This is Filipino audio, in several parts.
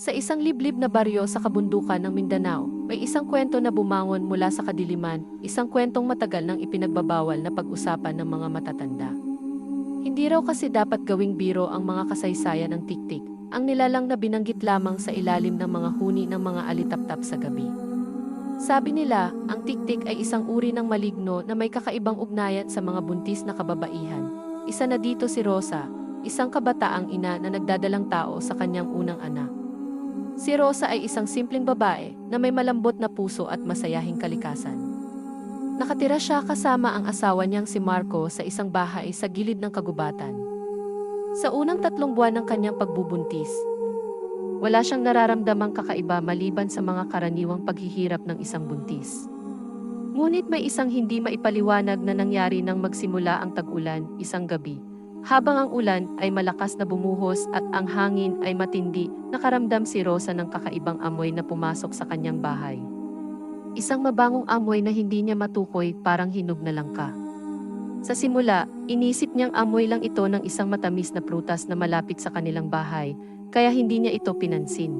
Sa isang liblib na baryo sa kabundukan ng Mindanao, may isang kwento na bumangon mula sa kadiliman, isang kwentong matagal nang ipinagbabawal na pag-usapan ng mga matatanda. Hindi raw kasi dapat gawing biro ang mga kasaysayan ng tiktik, ang nilalang na binanggit lamang sa ilalim ng mga huni ng mga alitaptap sa gabi. Sabi nila, ang tiktik ay isang uri ng maligno na may kakaibang ugnayan sa mga buntis na kababaihan. Isa na dito si Rosa, isang kabataang ina na nagdadalang tao sa kanyang unang anak. Si Rosa ay isang simpleng babae na may malambot na puso at masayahing kalikasan. Nakatira siya kasama ang asawa niyang si Marco sa isang bahay sa gilid ng kagubatan. Sa unang tatlong buwan ng kanyang pagbubuntis, wala siyang nararamdamang kakaiba maliban sa mga karaniwang paghihirap ng isang buntis. Ngunit may isang hindi maipaliwanag na nangyari nang magsimula ang tag-ulan isang gabi. Habang ang ulan ay malakas na bumuhos at ang hangin ay matindi, nakaramdam si Rosa ng kakaibang amoy na pumasok sa kanyang bahay. Isang mabangong amoy na hindi niya matukoy parang hinog na langka. Sa simula, inisip niyang amoy lang ito ng isang matamis na prutas na malapit sa kanilang bahay, kaya hindi niya ito pinansin.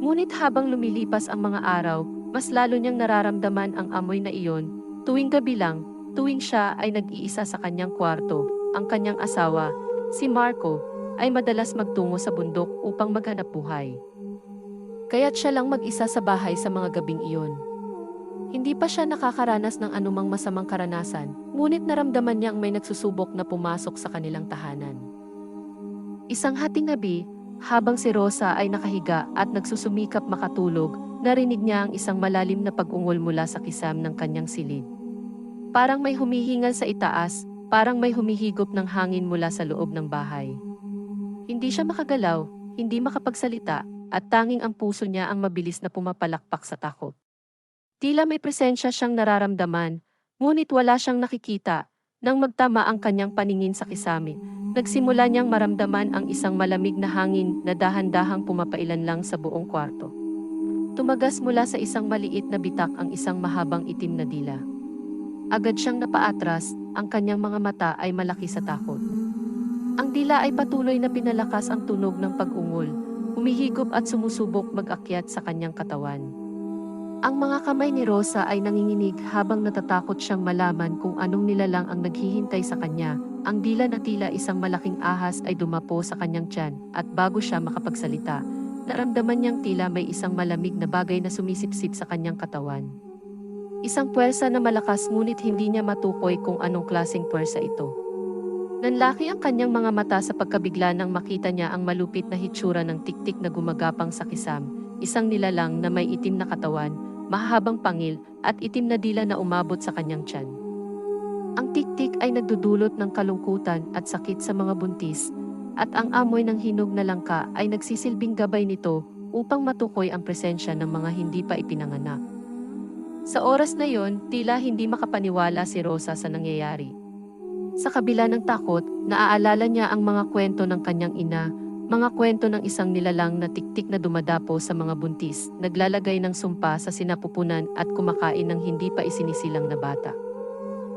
Ngunit habang lumilipas ang mga araw, mas lalo niyang nararamdaman ang amoy na iyon, tuwing gabi lang, tuwing siya ay nag-iisa sa kanyang kwarto, ang kanyang asawa, si Marco, ay madalas magtungo sa bundok upang maghanap buhay. Kaya't siya lang mag-isa sa bahay sa mga gabing iyon. Hindi pa siya nakakaranas ng anumang masamang karanasan, ngunit naramdaman niyang may nagsusubok na pumasok sa kanilang tahanan. Isang hating gabi, habang si Rosa ay nakahiga at nagsusumikap makatulog, narinig niya ang isang malalim na pag-ungol mula sa kisam ng kanyang silid. Parang may humihingal sa itaas, parang may humihigop ng hangin mula sa loob ng bahay. Hindi siya makagalaw, hindi makapagsalita, at tanging ang puso niya ang mabilis na pumapalakpak sa takot. Tila may presensya siyang nararamdaman, ngunit wala siyang nakikita. Nang magtama ang kanyang paningin sa kisame, nagsimula niyang maramdaman ang isang malamig na hangin na dahan-dahang pumapailan lang sa buong kwarto. Tumagas mula sa isang maliit na bitak ang isang mahabang itim na dila. Agad siyang napaatras, ang kanyang mga mata ay malaki sa takot. Ang dila ay patuloy na pinalakas ang tunog ng pag-ungol, humihigop at sumusubok mag-akyat sa kanyang katawan. Ang mga kamay ni Rosa ay nanginginig habang natatakot siyang malaman kung anong nilalang ang naghihintay sa kanya. Ang dila na tila isang malaking ahas ay dumapo sa kanyang tiyan at bago siya makapagsalita, naramdaman niyang tila may isang malamig na bagay na sumisipsip sa kanyang katawan. Isang puwersa na malakas ngunit hindi niya matukoy kung anong klaseng puwersa ito. Nanlaki ang kanyang mga mata sa pagkabigla nang makita niya ang malupit na hitsura ng tiktik na gumagapang sa kisam, isang nilalang na may itim na katawan, mahahabang pangil, at itim na dila na umabot sa kanyang tiyan. Ang tiktik ay nagdudulot ng kalungkutan at sakit sa mga buntis, at ang amoy ng hinog na langka ay nagsisilbing gabay nito upang matukoy ang presensya ng mga hindi pa ipinanganak. Sa oras na yon, tila hindi makapaniwala si Rosa sa nangyayari. Sa kabila ng takot, naaalala niya ang mga kwento ng kanyang ina, mga kwento ng isang nilalang na tiktik na dumadapo sa mga buntis, naglalagay ng sumpa sa sinapupunan at kumakain ng hindi pa isinisilang na bata.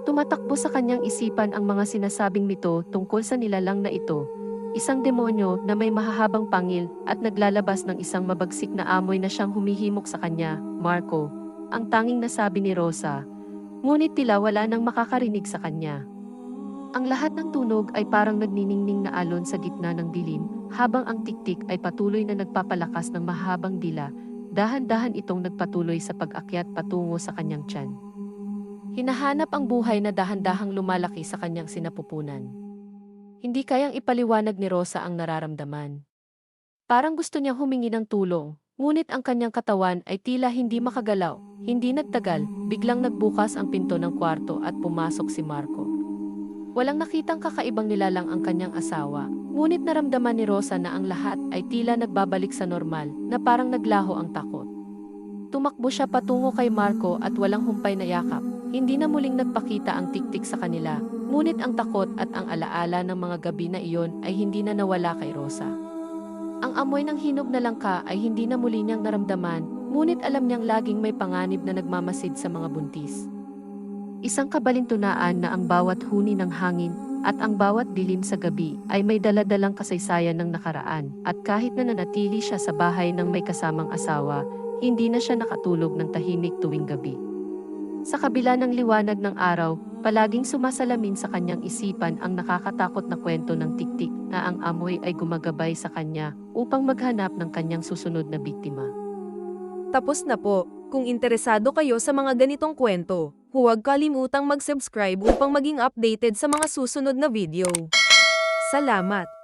Tumatakbo sa kanyang isipan ang mga sinasabing mito tungkol sa nilalang na ito, isang demonyo na may mahahabang pangil at naglalabas ng isang mabagsik na amoy na siyang humihimok sa kanya, Marco, ang tanging nasabi ni Rosa, ngunit tila wala nang makakarinig sa kanya. Ang lahat ng tunog ay parang nagniningning na alon sa gitna ng dilim, habang ang tiktik ay patuloy na nagpapalakas ng mahabang dila, dahan-dahan itong nagpatuloy sa pag-akyat patungo sa kanyang tiyan. Hinahanap ang buhay na dahan-dahang lumalaki sa kanyang sinapupunan. Hindi kayang ipaliwanag ni Rosa ang nararamdaman. Parang gusto niyang humingi ng tulong, ngunit ang kanyang katawan ay tila hindi makagalaw. Hindi nagtagal, biglang nagbukas ang pinto ng kwarto at pumasok si Marco. Walang nakitang kakaibang nilalang ang kanyang asawa, ngunit naramdaman ni Rosa na ang lahat ay tila nagbabalik sa normal, na parang naglaho ang takot. Tumakbo siya patungo kay Marco at walang humpay na yakap. Hindi na muling nagpakita ang tiktik sa kanila, ngunit ang takot at ang alaala ng mga gabi na iyon ay hindi na nawala kay Rosa. Ang amoy ng hinog na langka ay hindi na muli niyang naramdaman, ngunit alam niyang laging may panganib na nagmamasid sa mga buntis. Isang kabalintunaan na ang bawat huni ng hangin at ang bawat dilim sa gabi ay may daladalang kasaysayan ng nakaraan at kahit na nanatili siya sa bahay ng may kasamang asawa, hindi na siya nakatulog ng tahimik tuwing gabi. Sa kabila ng liwanag ng araw, palaging sumasalamin sa kanyang isipan ang nakakatakot na kwento ng tiktik na ang amoy ay gumagabay sa kanya upang maghanap ng kanyang susunod na biktima. Tapos na po. Kung interesado kayo sa mga ganitong kwento, huwag kalimutang mag-subscribe upang maging updated sa mga susunod na video. Salamat!